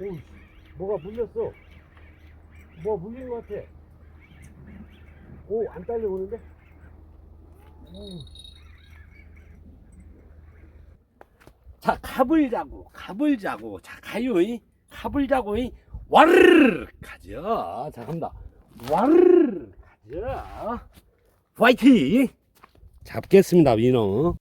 오, 뭐가 물렸어. 뭐 물린 것 같아. 오, 안 딸려오는데? 오. 자, 갑을 자고, 갑을 자고, 자, 가요, 이. 갑을 자고, 이. 와르르 가자. 자, 갑니다. 와르르 가자. 화이팅! 잡겠습니다, 민어.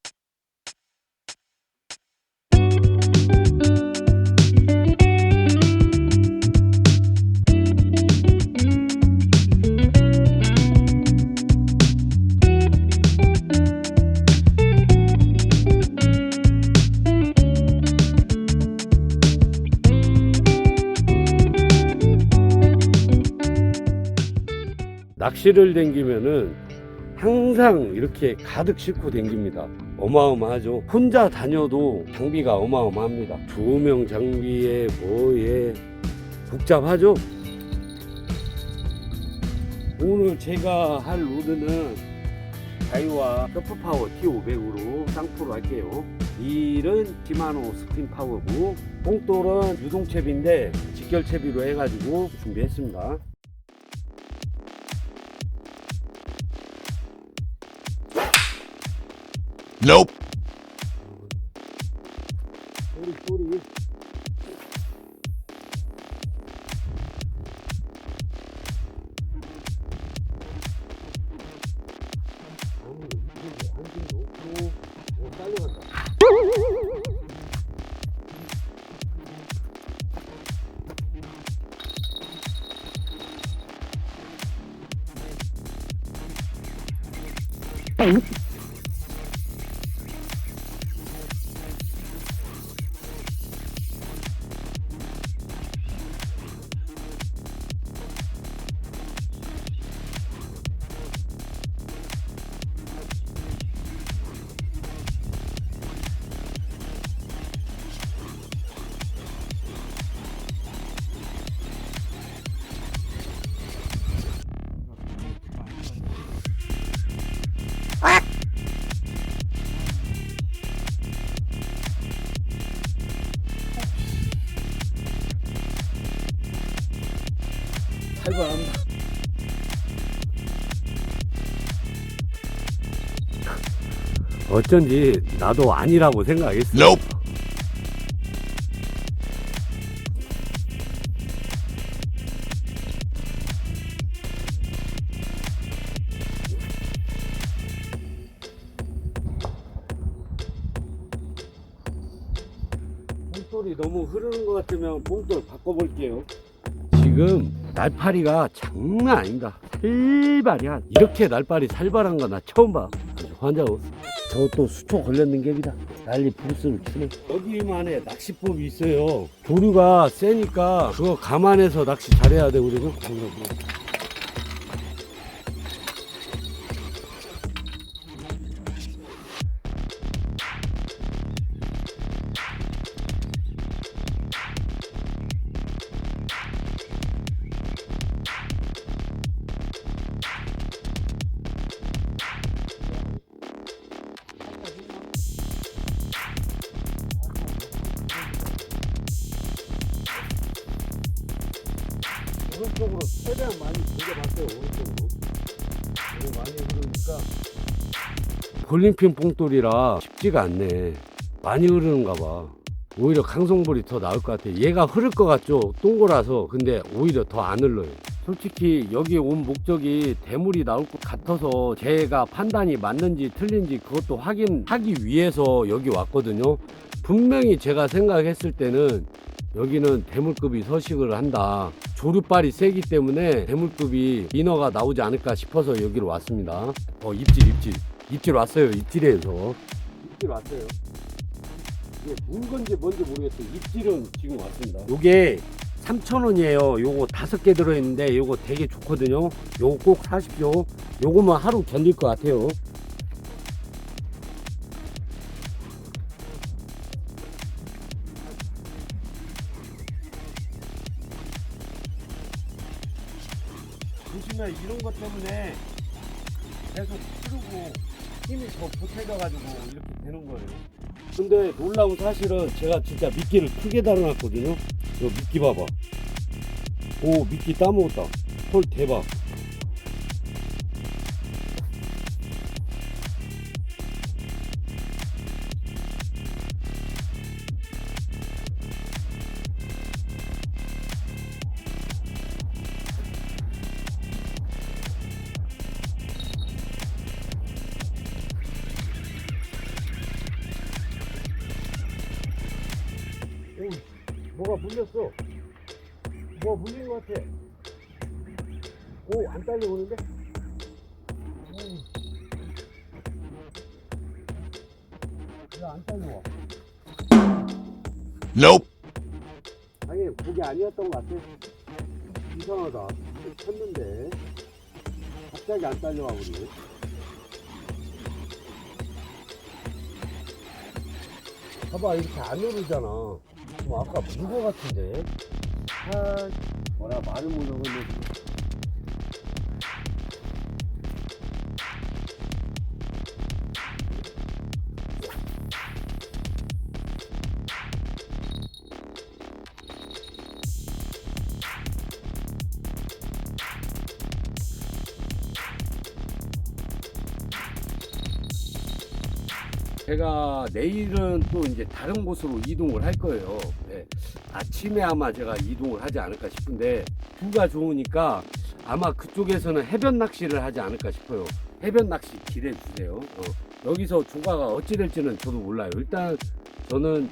낚시를 댕기면은 항상 이렇게 가득 싣고 댕깁니다. 어마어마하죠. 혼자 다녀도 장비가 어마어마합니다. 조명 장비에 뭐에 복잡하죠. 오늘 제가 할 로드는 다이와 서프파워 T500으로 쌍프로 할게요. 일은 시마노 스핀 파워고 뽕돌은 유동채비인데 직결채비로 해가지고 준비했습니다. Nope. 어쩐지 나도 아니라고 생각했어 Nope. 뽕돌이 너무 흐르는 것 같으면 뽕돌 바꿔볼게요. 지금 날파리가 장난 아닙니다. 살발이야. 이렇게 날파리 살발한 거 나 처음 봐. 아주 환장했어. 저 또 수초 걸렸는 갭이다. 난리 부스를 치네. 여기만의 낚시법이 있어요. 조류가 세니까 그거 감안해서 낚시 잘해야 돼 우리는. 돌려봤어요 오른쪽으로. 너무 많이 흐르니까. 볼링핀 뽕돌이라 쉽지가 않네. 많이 흐르는가 봐. 오히려 강성볼이 더 나을 것 같아. 얘가 흐를 것 같죠? 동그라서. 근데 오히려 더 안 흘러요. 솔직히 여기 온 목적이 대물이 나올 것 같아서 제가 판단이 맞는지 틀린지 그것도 확인하기 위해서 여기 왔거든요. 분명히 제가 생각했을 때는 여기는 대물급이 서식을 한다. 조류발이 세기 때문에 대물급이 인어가 나오지 않을까 싶어서 여기로 왔습니다. 어 입질 입질 입질 왔어요 입질에서 입질 왔어요. 이게 물 건지 뭔지 모르겠어요. 입질은 지금 왔습니다. 요게 3,000원이에요. 요거 다섯 개 들어있는데 요거 되게 좋거든요. 요거 꼭 사십시오. 요거만 하루 견딜 것 같아요. 더 보태져가지고 이렇게 되는 거예요. 근데 놀라운 사실은 제가 진짜 미끼를 크게 달아놨거든요. 너 미끼 봐봐. 오, 미끼 따먹었다. 헐, 대박. 뭐가 물렸어. 뭐가 물린 것 같아. 오, 안 딸려오는데? 왜안 딸려와? Nope. 아니, 그게 아니었던 것 같아. 이상하다. 쳤는데. 갑자기 안 딸려와 버리네. 봐봐, 이렇게 안 오르잖아. 뭐 아까 물거 같은데. 아, 뭐라 말을 못하고 있네. 제가 내일은 또 이제 다른 곳으로 이동을 할 거예요. 네. 아침에 아마 제가 이동을 하지 않을까 싶은데 뷰가 좋으니까 아마 그쪽에서는 해변 낚시를 하지 않을까 싶어요. 해변 낚시 기대해 주세요. 어, 여기서 조가가 어찌 될지는 저도 몰라요. 일단 저는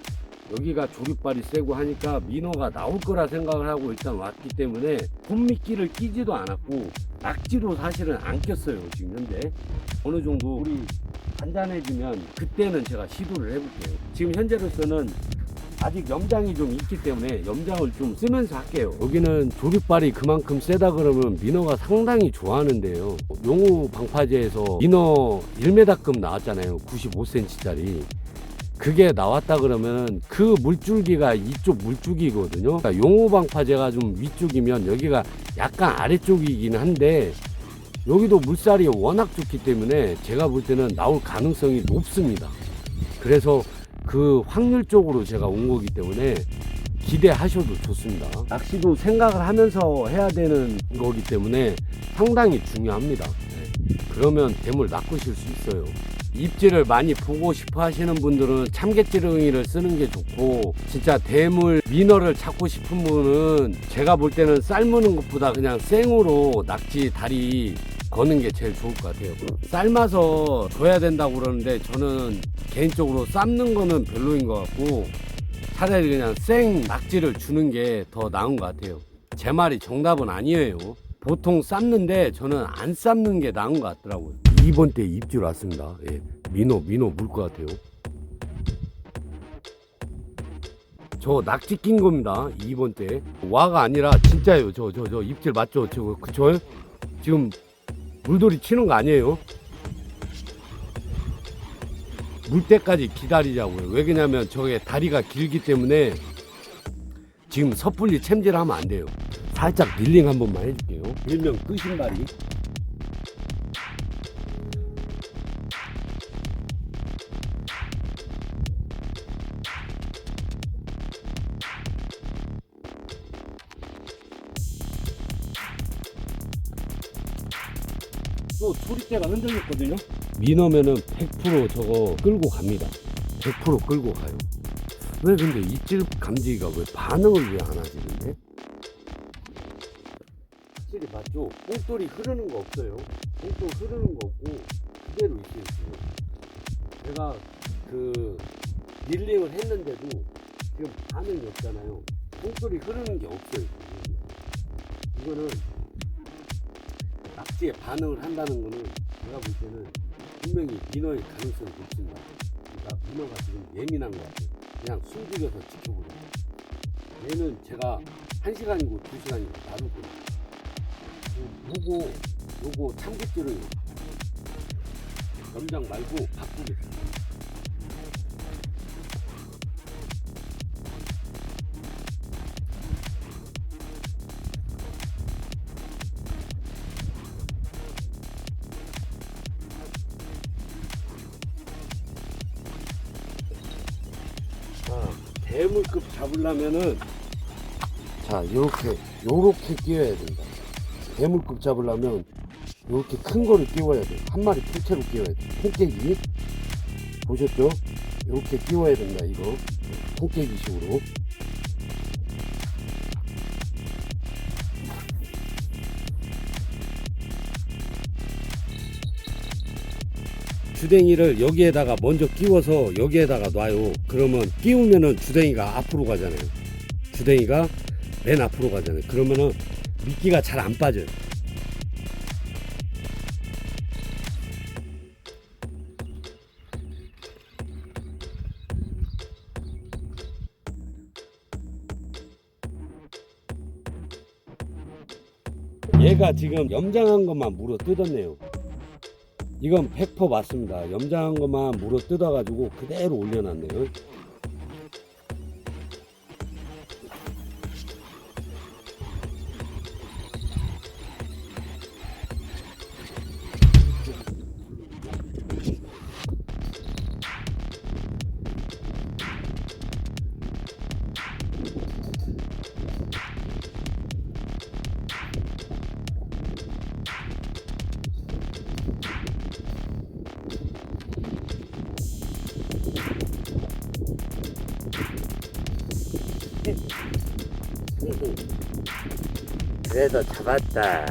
여기가 조류발이 세고 하니까 민어가 나올 거라 생각을 하고 일단 왔기 때문에 홈미끼를 끼지도 않았고 낙지도 사실은 안 꼈어요 지금 현재 어느 정도 우리 단단해지면 그때는 제가 시도를 해볼게요. 지금 현재로서는 아직 염장이 좀 있기 때문에 염장을 좀 쓰면서 할게요. 여기는 조립발이 그만큼 세다 그러면 민어가 상당히 좋아하는데요. 용호 방파제에서 민어 1m급 나왔잖아요. 95cm짜리. 그게 나왔다 그러면 그 물줄기가 이쪽 물줄기거든요. 그러니까 용호 방파제가 좀 위쪽이면 여기가 약간 아래쪽이긴 한데 여기도 물살이 워낙 좋기 때문에 제가 볼 때는 나올 가능성이 높습니다. 그래서 그 확률 쪽으로 제가 온 거기 때문에 기대하셔도 좋습니다. 낚시도 생각을 하면서 해야 되는 거기 때문에 상당히 중요합니다. 네. 그러면 대물 낚으실 수 있어요. 입질을 많이 보고 싶어 하시는 분들은 참깨찌렁이를 쓰는 게 좋고 진짜 대물 민어를 찾고 싶은 분은 제가 볼 때는 삶는 것보다 그냥 생으로 낙지 다리 거는 게 제일 좋을 것 같아요. 삶아서 줘야 된다고 그러는데 저는 개인적으로 삶는 거는 별로인 것 같고 차라리 그냥 생 낙지를 주는 게 더 나은 것 같아요. 제 말이 정답은 아니에요. 보통 삶는데 저는 안 삶는 게 나은 것 같더라고요. 2번 때 입질 왔습니다. 예. 민어, 민어 물것 같아요. 저 낙지 낀 겁니다. 2번 때. 와가 아니라 진짜예요. 저, 저, 저 입질 맞죠? 저, 그쵸? 지금 물돌이 치는 거 아니에요? 물 때까지 기다리자고요. 왜 그러냐면 저게 다리가 길기 때문에 지금 섣불리 챔질하면 안 돼요. 살짝 릴링 한 번만 해줄게요. 일명 끄신발이. 또 소리대가 흔들렸거든요. 민어면은 100% 저거 끌고 갑니다. 100% 끌고 가요. 왜 근데 입질 감지기가 왜 반응을 왜 안 하지 근데? 확실히 맞죠? 뽕돌이 흐르는 거 없어요. 뽕돌 흐르는 거 없고 그대로 있어요. 제가 그 릴링을 했는데도 지금 반응이 없잖아요. 뽕돌이 흐르는 게 없어요. 지금. 이거는 낙지에 반응을 한다는 거는 제가 볼 때는 분명히 민어의 가능성이 높습니다. 그러니까 민어가 지금 예민한 것 같아요. 그냥 숨죽여서 지켜보는 거예요. 얘는 제가 한 시간이고 두 시간이고 놔둘 거예요. 요거 참기줄을 염장 말고 바꾸겠습니다. 대물급 잡으려면은 자, 요렇게, 요렇게 끼워야 된다. 대물급 잡으려면 요렇게 큰 거를 끼워야 돼. 한 마리 통째로 끼워야 돼. 통깨기. 보셨죠? 요렇게 끼워야 된다, 이거. 통깨기 식으로. 주댕이를 여기에다가 먼저 끼워서 여기에다가 놔요. 그러면 끼우면은 주댕이가 앞으로 가잖아요. 주댕이가 맨 앞으로 가잖아요. 그러면은 미끼가 잘 안 빠져요. 얘가 지금 염장한 것만 물어 뜯었네요. 이건 100% 맞습니다. 염장한 것만 물어 뜯어가지고 그대로 올려놨네요. 그래도 잡았다.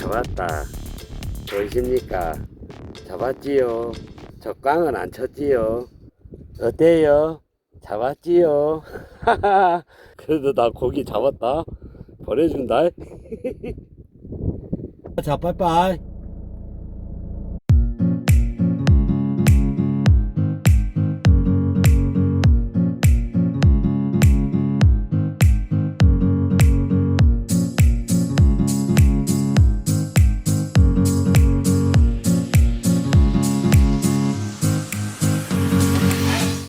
잡았다. 보이십니까? 잡았지요. 저 꽝은 안 쳤지요. 어때요? 잡았지요. 그래도 나 고기 잡았다. 보내준다. 자, 빠이빠이.